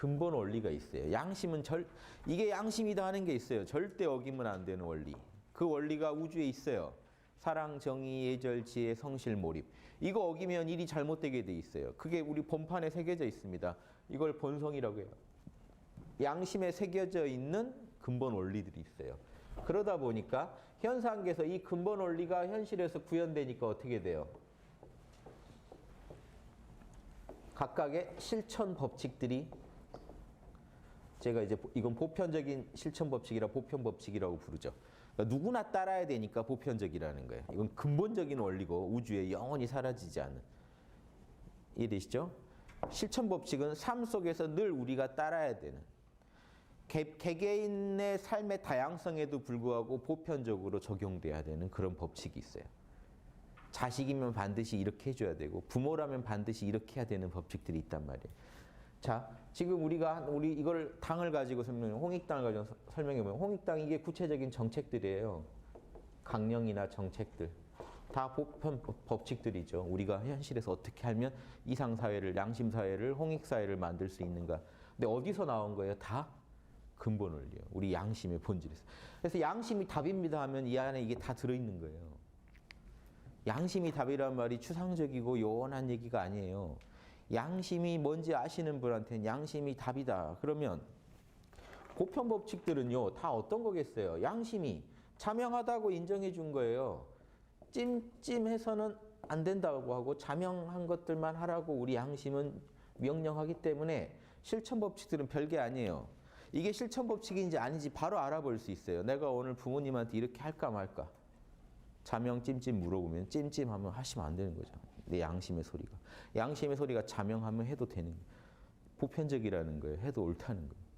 근본 원리가 있어요. 양심은 절 이게 양심이다 하는 게 있어요. 절대 어기면 안 되는 원리. 그 원리가 우주에 있어요. 사랑, 정의, 예절, 지혜, 성실, 몰입. 이거 어기면 일이 잘못되게 돼 있어요. 그게 우리 본판에 새겨져 있습니다. 이걸 본성이라고 해요. 양심에 새겨져 있는 근본 원리들이 있어요. 그러다 보니까 현상계에서 이 근본 원리가 현실에서 구현되니까 어떻게 돼요? 각각의 실천 법칙들이 제가 이제 이건 보편적인 실천 법칙이라 보편 법칙이라고 부르죠. 그러니까 누구나 따라야 되니까 보편적이라는 거예요. 이건 근본적인 원리고 우주에 영원히 사라지지 않는. 이해되시죠? 실천 법칙은 삶 속에서 늘 우리가 따라야 되는 개, 개개인의 삶의 다양성에도 불구하고 보편적으로 적용돼야 되는 그런 법칙이 있어요. 자식이면 반드시 이렇게 해줘야 되고 부모라면 반드시 이렇게 해야 되는 법칙들이 있단 말이에요. 자, 지금 우리가 한- 우리 이걸 당을 가지고 설명, 홍익당을 가지고 서- 설명해 보면 홍익당 이게 구체적인 정책들이에요. 강령이나 정책들 다 보편 법- 법칙들이죠. 우리가 현실에서 어떻게 하면 이상 사회를 양심 사회를 홍익 사회를 만들 수 있는가. 근데 어디서 나온 거예요? 다 근본 원리요. 우리 양심의 본질에서. 그래서 양심이 답입니다 하면 이 안에 이게 다 들어 있는 거예요. 양심이 답이란 말이 추상적이고 요원한 얘기가 아니에요. 양심이 뭔지 아시는 분한테는 양심이 답이다. 그러면 보편 법칙들은요, 다 어떤 거겠어요? 양심이 자명하다고 인정해 준 거예요. 찜찜해서는 안 된다고 하고 자명한 것들만 하라고 우리 양심은 명령하기 때문에 실천 법칙들은 별게 아니에요. 이게 실천 법칙인지 아닌지 바로 알아볼 수 있어요. 내가 오늘 부모님한테 이렇게 할까 말까. 자명 찜찜 물어보면 찜찜하면 하시면 안 되는 거죠. 내 양심의 소리가. 양심의 소리가 자명하면 해도 되는. 보편적이라는 거예요. 해도 옳다는 거예요.